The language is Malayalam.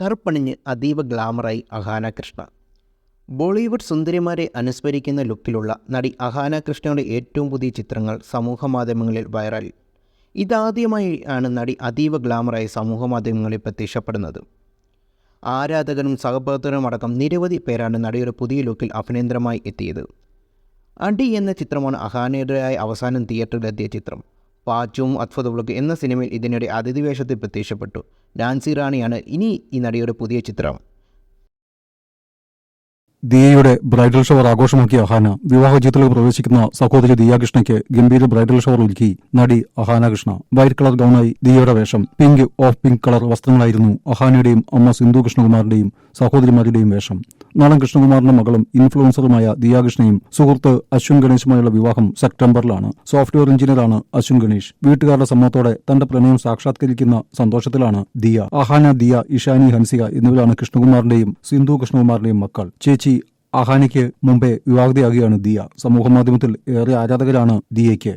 കറുപ്പണിഞ്ഞ് അതീവ ഗ്ലാമറായി അഹാന കൃഷ്ണ. ബോളിവുഡ് സുന്ദരിമാരെ അനുസ്മരിക്കുന്ന ലുക്കിലുള്ള നടി അഹാന കൃഷ്ണയുടെ ഏറ്റവും പുതിയ ചിത്രങ്ങൾ സമൂഹമാധ്യമങ്ങളിൽ വൈറൽ. ഇതാദ്യമായി ആണ് നടി അതീവ ഗ്ലാമറായി സമൂഹമാധ്യമങ്ങളിൽ പ്രത്യക്ഷപ്പെടുന്നത്. ആരാധകരും സഹപ്രവർത്തകരും അടക്കം നിരവധി പേരാണ് നടിയുടെ പുതിയ ലുക്കിൽ അഭിനേന്ദ്രമായി എത്തിയത്. അടി എന്ന ചിത്രമാണ് അഹാനയുടേതായ അവസാനം തിയേറ്ററിലെത്തിയ ചിത്രം. പാച്ചും അത്ഭുത ബ്ലോക്ക് എന്ന സിനിമയിൽ ഇതിനിടെ അതിഥി വേഷത്തിൽ പ്രത്യക്ഷപ്പെട്ടു. ഡാൻസി റാണിയാണ് ഇനി ഈ നടിയുടെ പുതിയ ചിത്രം. ദിയയുടെ ബ്രൈഡൽ ഷവർ ആഘോഷമാക്കിയ അഹാന വിവാഹ ജീവിതത്തിൽ പ്രവേശിക്കുന്ന സഹോദരി ദിയ കൃഷ്ണയ്ക്ക് ഗംഭീര ബ്രൈഡൽ ഷവർ ഒരുക്കി നടി അഹാന കൃഷ്ണ. വൈറ്റ് കളർ ഗൗണായി ദിയയുടെ വേഷം പിങ്ക് ഓഫ് പിങ്ക് കളർ വസ്ത്രങ്ങളായിരുന്നു അഹാനയുടെയും അമ്മ സിന്ധു കൃഷ്ണകുമാറിന്റെയും സഹോദരിമാരുടെയും വേഷം. നടൻ കൃഷ്ണകുമാറിന്റെ മകളും ഇൻഫ്ലുവൻസറുമായ ദിയാകൃഷ്ണയും സുഹൃത്ത് അശ്വിൻ ഗണേശുമായുള്ള വിവാഹം സെപ്റ്റംബറിലാണ്. സോഫ്റ്റ്വെയർ എഞ്ചിനീയറാണ് അശ്വിൻ ഗണേഷ്. വീട്ടുകാരുടെ സമ്മതത്തോടെ തന്റെ പ്രണയം സാക്ഷാത്കരിക്കുന്ന സന്തോഷത്തിലാണ് ദിയ. അഹാന ദിയ ഇഷാനി ഹൻസിക എന്നിവരാണ് കൃഷ്ണകുമാറിന്റെയും സിന്ധു കൃഷ്ണകുമാറിന്റെയും മക്കൾ. ചേച്ചി അഹാനിക്ക് മുമ്പേ വിവാഹിതയാകുകയാണ് ദിയ. സമൂഹമാധ്യമത്തിൽ ഏറെ ആരാധകരാണ് ദിയയ്ക്ക്.